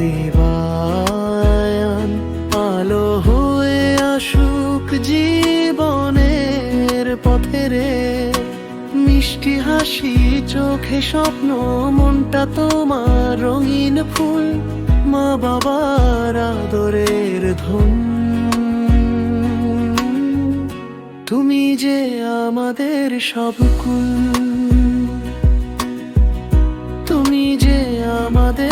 পাদিবায়ান আলো হয়ে আসুক জীবনের পথে রে। মিষ্টি হাসি চোখে স্বপ্ন, মনটা তোমার রঙিন ফুল, মা বাবার আদরের ধন। তুমি যে আমাদের সব কুল, তুমি যে আমাদের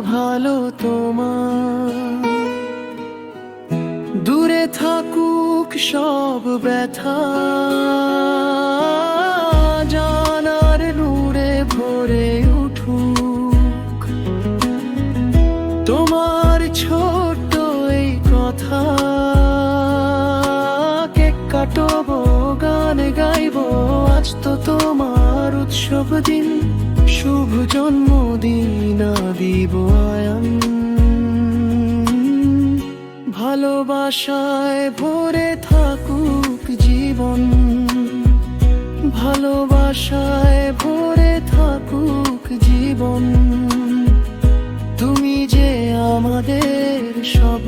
ভালো তোমার। দূরে থাকুক সব ব্যথা, জানার নূরে ভরে উঠুক। তোমার ছোট্ট এই কথা, কেক কাটবো, গান গাইব, আজ তো তোমার উৎসব দিন। শুভ জন্মদিন দিব ভালোবাসায় ভরে থাকুক জীবন। ভালোবাসায় ভরে থাকুক জীবন। তুমি যে আমাদের সব